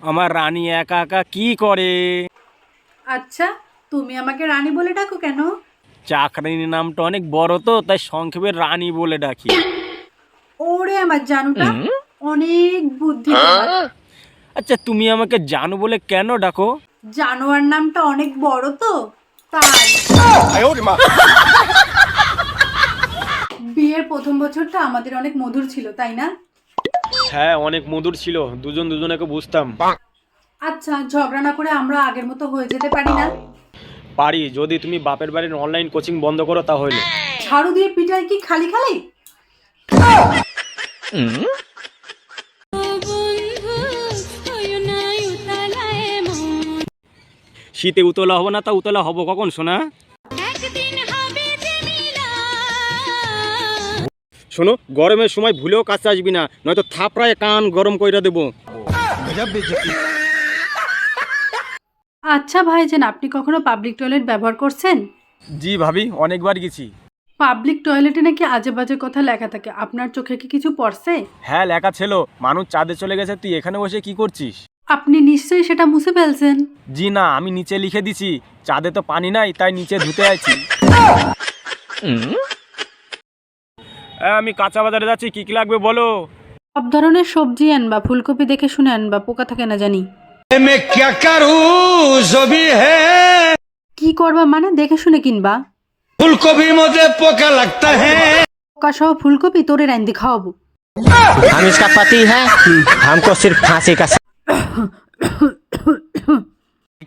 আমার রানী একা একা কি করে? আচ্ছা তুমি আমাকে রানী বলে ডাকো কেন? চাকরানির নামটা অনেক বড় তো তাই সংক্ষেপে রানী বলে ডাকি। ওরে আমার জানুটা অনেক বুদ্ধি তোমার। আচ্ছা তুমি আমাকে জানো বলে কেন ডাকো? জানোয়ার নামটা অনেক বড় তো তাই। বিয়ের প্রথম বছরটা আমাদের অনেক মধুর ছিল তাই না? হ্যাঁ অনেক মধুর ছিল। দুজন দুজনকে বুঝতাম। আচ্ছা ঝগড়া না করে আমরা আগের মতো হয়ে যেতে পারি না? পারি যদি তুমি বাপের বাড়ির অনলাইন কোচিং বন্ধ করো তাহলে। ঝাড়ু দিয়ে পিটাই কি খালি খালি? শীতে উতলা হব না তা উতলা হব কখন শোনা শোনো গরমের সময় ভুলেও কাছে আসবি না নয়তো থাপড়ায় কান গরম কইরা দেবো। আচ্ছা ভাইজান আপনি কখনো পাবলিক টয়লেট ব্যবহার করছেন? জি ভাবি অনেকবার গেছি। পাবলিক টয়লেটে নাকি আজে বাজে কথা লেখা থাকে? আপনার চোখে কি কিছু পড়ছে? হ্যাঁ লেখা ছিল মানুষ চাঁদে চলে গেছে তুই এখানে বসে কি করছিস? আপনি নিশ্চয়ই সেটা মুছে ফেলছেন। জি না আমি নিচে লিখে দিছি চাঁদে তো পানি নাই তাই নিচে ধুতে আছি আমি কাঁচা বাজারে যাচ্ছি কি কি লাগবে বলো সব ধরনের সবজি আনবা ফুলকপি দেখে শুনে আনবা পোকা থাকে না জানি मैं क्या करूं जो भी है কি করবা মানে দেখে শুনে কিনবা फूलगोभी मुझे पोका लगता है পোকা সহ ফুলকপি তোরে রাইন্দি খাওয়াবো हम इसका पति है हमको सिर्फ फांसी का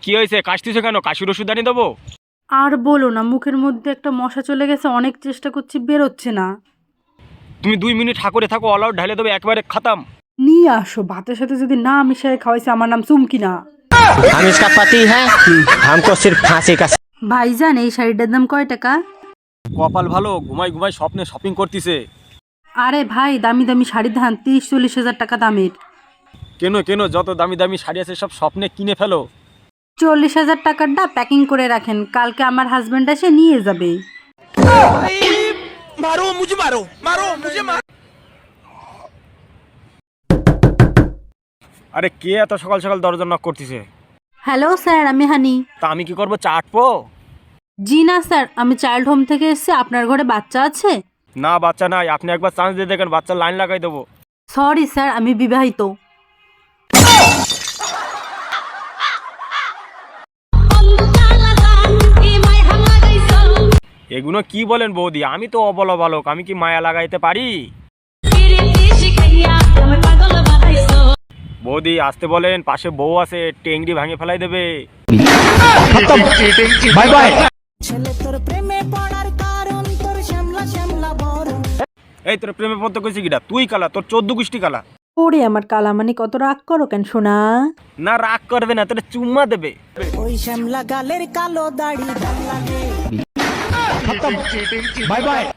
কি হয়েছে কাশতিছো কেন কাশির ওষুধ আনি দেবো আর বলো না মুখের মধ্যে একটা মশা চলে গেছে অনেক চেষ্টা করছি বেরোচ্ছে না তুমি দুই মিনিট ঠাকুরে থাকো অল আউট ঢালে দেবে একবারে খাতাম নিয়ে আসো ভাতের সাথে যদি না মিশাই খাওয়াইছে আমার নাম চুমকি না हम इसका पति है हमको सिर्फ फांसी का ভাইজান এই শাড়িটার দাম কয় টাকা কপাল ভালো ঘুমাই ঘুমাই স্বপ্নে শপিং করতেছে আরে ভাই দামি দামি শাড়ির ধান তিরিশ চল্লিশ হাজার টাকা দামের কেন কেন যত দামি দামি শাড়ি আছে সব স্বপ্নে কিনে ফেলো চল্লিশ হাজার টাকারটা প্যাকিং করে রাখেন কালকে আমার হাজবেন্ড এসে নিয়ে যাবে আরে কে এত সকাল সকাল দরজা নক করতেছে? হ্যালো স্যার আমি হানি। তা আমি কি করব চাটবো জি না স্যার আমি চাইল্ড হোম থেকে এসেছি আপনার ঘরে বাচ্চা আছে? না বাচ্চা নাই আপনি একবার চান্স দিয়ে দেখেন বাচ্চার লাইন লাগাই দেবো। সরি স্যার আমি বিবাহিত। এগুলো কি বলেন বৌদি? আমি তো অবলা বালক আমি কি মায়া লাগাইতে পারি? বৌদি আসতে বলেন পাশে বউ আছে টেংরি ভাঙে ফেলাই দেবে। এই তোর প্রেমে পড়তে কইছি কিটা তুই কালা তোর চোদ্দ গুষ্টি কালা। ওরে আমার কালা মানে কত রাগ করো কেন শোনা না রাগ করবে না তোর চুম্মা দেবে। ওই শ্যামলা গালের কালো দাড়ি बाय बाय